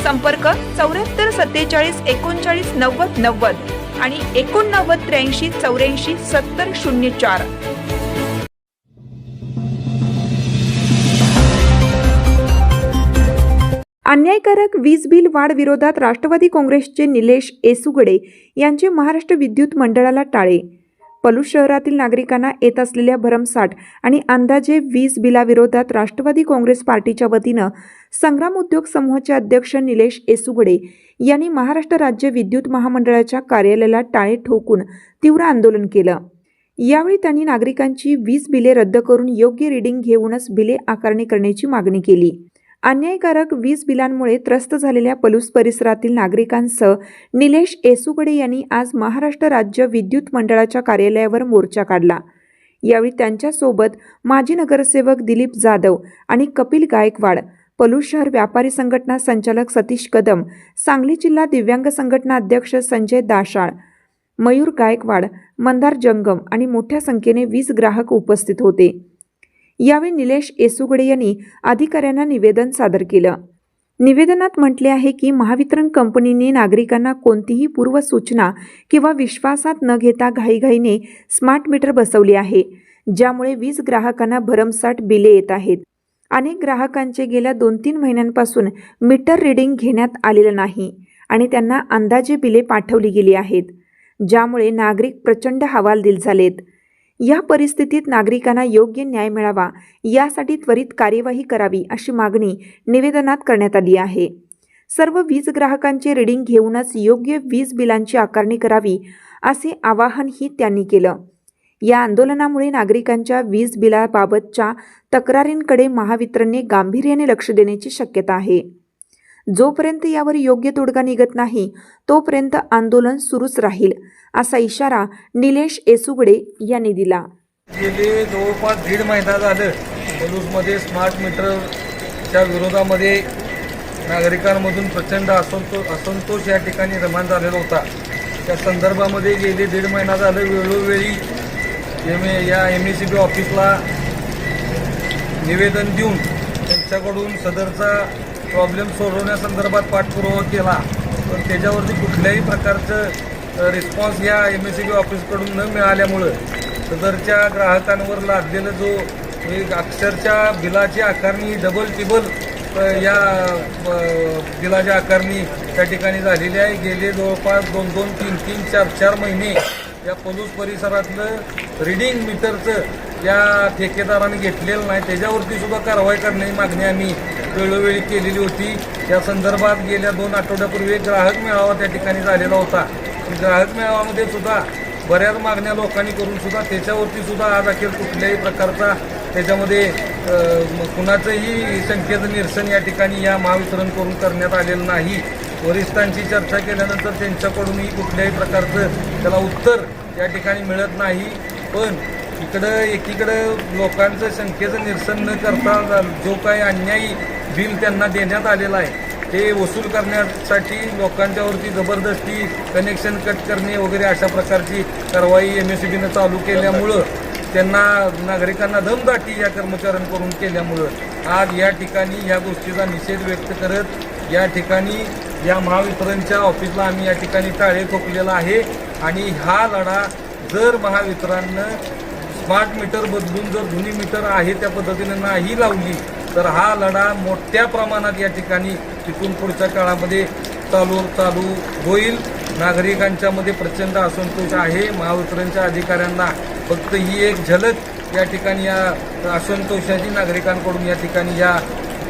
संपर्क चौऱ्याहत्तर सत्तेचाळीस एकोणचाळीस नव्वद नव्वद आणि एकोणनव्वद त्र्याऐंशी चौऱ्याऐंशी सत्तर शून्य चार. अन्यायकारक वीज बिल वाढ विरोधात राष्ट्रवादी काँग्रेसचे निलेश एसुगडे यांचे महाराष्ट्र विद्युत मंडळाला टाळे. पलूस शहरातील नागरिकांना येत असलेल्या भरमसाठ आणि अंदाजे वीज बिलाविरोधात राष्ट्रवादी काँग्रेस पार्टीच्या वतीनं संग्राम उद्योग समूहाचे अध्यक्ष निलेश येसुगडे यांनी महाराष्ट्र राज्य विद्युत महामंडळाच्या कार्यालयाला टाळे ठोकून तीव्र आंदोलन केलं. यावेळी त्यांनी नागरिकांची वीज बिले रद्द करून योग्य रिडिंग घेऊनच बिले आकारणी करण्याची मागणी केली. अन्यायकारक वीज बिलांमुळे त्रस्त झालेल्या पलूस परिसरातील नागरिकांसह निलेश येसुगडे यांनी आज महाराष्ट्र राज्य विद्युत मंडळाच्या कार्यालयावर मोर्चा काढला. यावेळी त्यांच्यासोबत माजी नगरसेवक दिलीप जाधव आणि कपिल गायकवाड पलूस शहर व्यापारी संघटना संचालक सतीश कदम सांगली जिल्हा दिव्यांग संघटना अध्यक्ष संजय दाशाळ मयूर गायकवाड मंदार जंगम आणि मोठ्या संख्येने वीज ग्राहक उपस्थित होते. यावेळी निलेश येसुगडे यांनी अधिकाऱ्यांना निवेदन सादर केलं. निवेदनात म्हटले आहे की महावितरण कंपनीने नागरिकांना कोणतीही पूर्वसूचना किंवा विश्वासात न घेता घाईघाईने स्मार्ट मीटर बसवले आहे ज्यामुळे वीज ग्राहकांना भरमसाठ बिले येत आहेत. अनेक ग्राहकांचे गेल्या दोन तीन महिन्यांपासून मीटर रिडिंग घेण्यात आलेलं नाही आणि त्यांना अंदाजे बिले पाठवली गेली आहेत ज्यामुळे नागरिक प्रचंड हवालदिल झालेत. या परिस्थितीत नागरिकांना योग्य न्याय मिळावा यासाठी त्वरित कार्यवाही करावी अशी मागणी निवेदनात करण्यात आली आहे. सर्व वीज ग्राहकांचे रिडिंग घेऊनच योग्य वीज बिलांची आकारणी करावी असे आवाहनही त्यांनी केलं. या आंदोलनामुळे नागरिकांच्या वीज बिलाबाबतच्या तक्रारींकडे महावितरणने गांभीर्याने लक्ष देण्याची शक्यता आहे. जोपर्यंत यावर योग्य तोडगा निघत नाही तोपर्यंत आंदोलन सुरूच राहील असा इशारा निलेश एसुगडे यांनी दिला. गेले जवळपास दीड महिना झालं बलूजमध्ये स्मार्ट मीटरच्या विरोधामध्ये नागरिकांमधून प्रचंड असंतो असंतोष या ठिकाणी निर्माण झालेला होता. त्या संदर्भामध्ये गेले दीड महिना झालं वेळोवेळी एम ए या एम ए सी बी ऑफिसला निवेदन देऊन त्यांच्याकडून सदरचा प्रॉब्लेम सोडवण्यासंदर्भात पाठपुरावा केला तर त्याच्यावरती कुठल्याही प्रकारचं रिस्पॉन्स या एम एस सी बी ऑफिसकडून न मिळाल्यामुळं सदरच्या ग्राहकांवर लादलेलं जो एक अक्षरच्या बिलाची आकारणी डबल टिबल या बिलाच्या आकारणी त्या ठिकाणी झालेली आहे. गेले जवळपास दोन दोन तीन तीन चार चार महिने या पलूस परिसरातलं रिडिंग मीटरचं या ठेकेदाराने घेतलेलं नाही. त्याच्यावरती सुद्धा कारवाई करण्याची मागणी आम्ही वेळोवेळी केलेली होती. या संदर्भात गेल्या दोन आठवड्यापूर्वी एक ग्राहक मेळावा त्या ठिकाणी झालेला होता. ग्राहक मेळाव्यामध्ये सुद्धा बऱ्याच मागण्या लोकांनी करून सुद्धा त्याच्यावरती सुद्धा आज अखेर कुठल्याही प्रकारचा त्याच्यामध्ये कुणाचंही संख्येचं निरसन या ठिकाणी या महावितरण करून करण्यात आलेलं नाही. वरिष्ठांची चर्चा केल्यानंतर त्यांच्याकडूनही कुठल्याही प्रकारचं त्याला उत्तर या ठिकाणी मिळत नाही. पण इकडं एकीकडं लोकांचं संख्येचं निरसन न करता जो काही अन्यायी बिल त्यांना देण्यात आलेला आहे ते वसूल करण्यासाठी लोकांच्यावरती जबरदस्ती कनेक्शन कट करणे वगैरे अशा प्रकारची कारवाई एम एस बीनं चालू केल्यामुळं त्यांना नागरिकांना दमदाटी या कर्मचाऱ्यांकडून केल्यामुळं आज या ठिकाणी या गोष्टीचा निषेध व्यक्त करत या ठिकाणी या महावितरणच्या ऑफिसला आम्ही या ठिकाणी टाळे ठोकलेला आहे. आणि हा लढा जर महावितरणनं स्मार्ट मीटर बदलून जर जुनी मीटर आहे त्या पद्धतीने नाही लावली तर हा लढा मोठ्या प्रमाणात या ठिकाणी तिथून पुढच्या काळामध्ये चालू चालू होईल. नागरिकांच्या मध्ये प्रचंड असंतोष आहे. महावितरणच्या अधिकाऱ्यांना फक्त ही एक झलक या ठिकाणी या असंतोषाची नागरिकांकडून या ठिकाणी या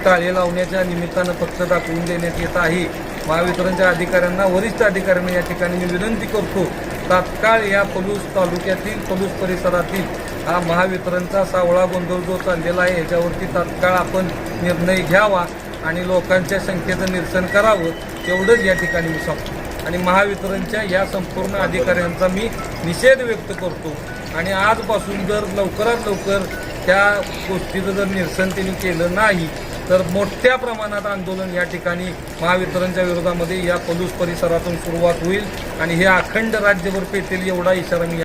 टाळे लावण्याच्या निमित्तानं फक्त दाखवून देण्यात येत आहे. महावितरणच्या अधिकाऱ्यांना वरिष्ठ अधिकाऱ्यांना या ठिकाणी मी विनंती करतो तात्काळ या पलूस तालुक्यातील पलूस परिसरातील हा महावितरणचा सावळा गोंधळ जो चाललेला आहे याच्यावरती तात्काळ आपण निर्णय घ्यावा आणि लोकांच्या संख्येचं निरसन करावं तेवढंच या ठिकाणी मी सांगतो. आणि महावितरणच्या या संपूर्ण अधिकाऱ्यांचा मी निषेध व्यक्त करतो. आणि आजपासून जर लवकरात लवकर त्या गोष्टीचं जर निरसन त्यांनी केलं नाही तर मोठ्या प्रमाणात आंदोलन या ठिकाणी महावितरणच्या विरोधामध्ये या पलूस परिसरातून सुरुवात होईल आणि हे अखंड राज्यभर पेटेल एवढा इशारा मी